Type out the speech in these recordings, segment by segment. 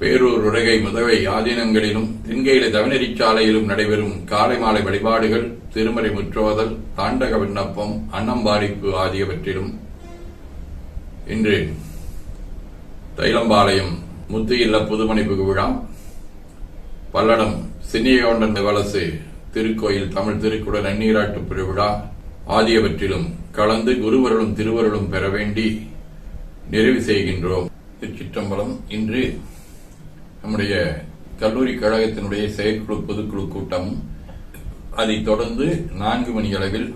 பேரூர் உலகை முதவை ஆதீனங்களிலும் தென்கையில தவநெறிச்சாலையிலும் நடைபெறும் காலை மாலை வழிபாடுகள் திருமறை முற்றோதல் தாண்டக விண்ணப்பம் அன்னம்பாடிப்பு ஆகியவற்றிலும் இன்று தைலம்பாளையம் முத்து இல்ல புதுமணிப்பு விழா பல்லடம் சின்னியகொண்டன் வலசு திருக்கோயில் தமிழ் திருக்குடல் நன்னீராட்டு பெருவிழா ஆகியவற்றிலும் கலந்து குருவருளும் திருவருளும் பெற வேண்டி நிறைவு செய்கின்றோம். திருச்சிற்றம்பலம் இன்று நம்முடைய கல்லூரி கழகத்தினுடைய செயற்குழு பொதுக்குழு கூட்டமும் அதைத் தொடர்ந்து நான்கு மணி அளவில்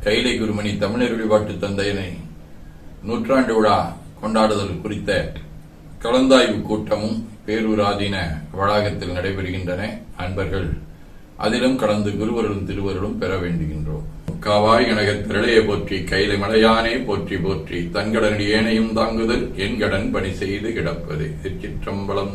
கைலை குருமணி தமிழர் வழிபாட்டு தந்தையனை நூற்றாண்டு விழா கொண்டாடுதல் குறித்த கலந்தாய்வு கூட்டமும் பேரூராதீன வளாகத்தில் நடைபெறுகின்றன. அன்பர்கள் அதிலும் கலந்து குருவருளும் திருவருளும் பெற வேண்டுகின்றோம். காவாய் கனகத் திரளையை போற்றி கைலை மலையானே போற்றி போற்றி தன்கடன் ஏனையும் தாங்குதல் என் கடன் பணி செய்து கிடப்பது. திருச்சிற்றம்பலம்